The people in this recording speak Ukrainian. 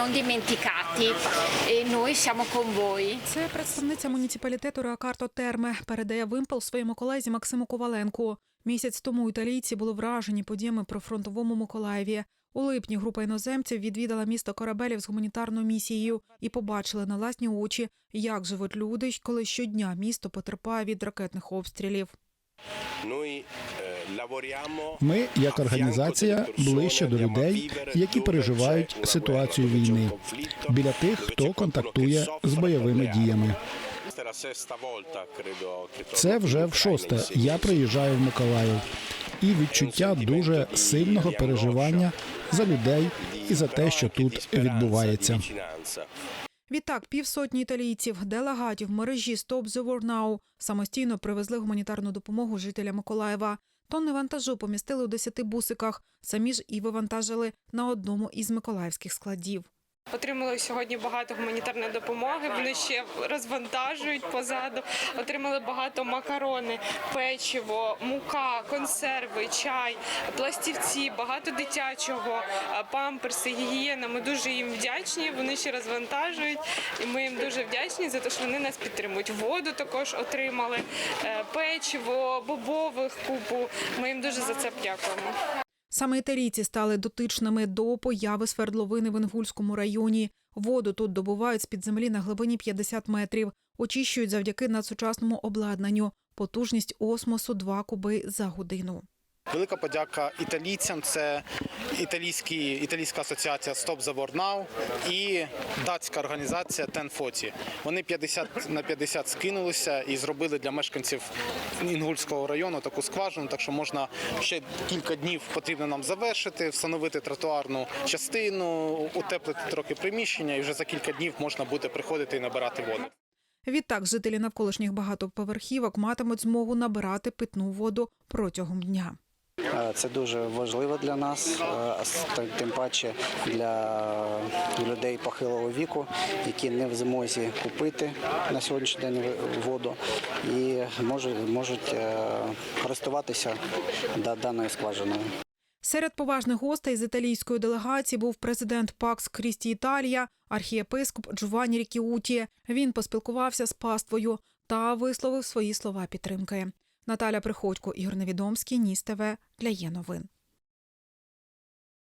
non dimenticati e noi siamo con voi. Це представниця муніципалітету Реакарто Терме передає вимпел своєму колезі Максиму Коваленку. Місяць тому італійці були вражені подіями про фронтовому Миколаєві. У липні група іноземців відвідала місто Корабелів з гуманітарною місією і побачили на власні очі, як живуть люди, коли щодня місто потерпає від ракетних обстрілів. Noi lavoriamo Ми, як організація, ближче до людей, які переживають ситуацію війни, біля тих, хто контактує з бойовими діями. Це вже в шосте. Я приїжджаю в Миколаїв. І відчуття дуже сильного переживання за людей і за те, що тут відбувається. Відтак, півсотні італійців, делегатів мережі Stop the War Now самостійно привезли гуманітарну допомогу жителям Миколаєва. Тонни вантажу помістили у 10 бусиках. Самі ж і вивантажили на одному із миколаївських складів. Отримали сьогодні багато гуманітарної допомоги. Вони ще розвантажують позаду. Отримали багато макарони, печиво, мука, консерви, чай, пластівці, багато дитячого, е, памперси, гігієна. Ми дуже їм вдячні. Вони ще розвантажують, і ми їм дуже вдячні за те, що вони нас підтримують. Воду також отримали, е, печиво, бобових купу. Ми їм дуже за це дякуємо. Саме італійці стали дотичними до появи свердловини в Інгульському районі. Воду тут добувають з-під землі на глибині 50 метрів. Очищують завдяки надсучасному обладнанню. Потужність осмосу 2 куби за годину. Велика подяка італійцям. Це італійські, італійська асоціація Stop the War Now і датська організація Ten Вони 50 на 50 скинулися і зробили для мешканців Інгульського району таку скважину. Так що можна ще кілька днів потрібно нам завершити, встановити тротуарну частину, утеплити трохи приміщення, і вже за кілька днів можна буде приходити і набирати воду. Відтак, жителі навколишніх багатоповерхівок матимуть змогу набирати питну воду протягом дня. Е, Це дуже важливо для нас, е, тим паче для людей похилого віку, які не в змозі купити на сьогоднішній день воду і можуть, е, користуватися да- даною скважиною. Серед поважних гостей з італійської делегації був президент ПАКС Крісті Італія, архієпископ Джованні Рікіуті. Він поспілкувався з паствою та висловив свої слова підтримки. Наталя Приходько, Ігор Невідомський, Ніс ТВ для є новин.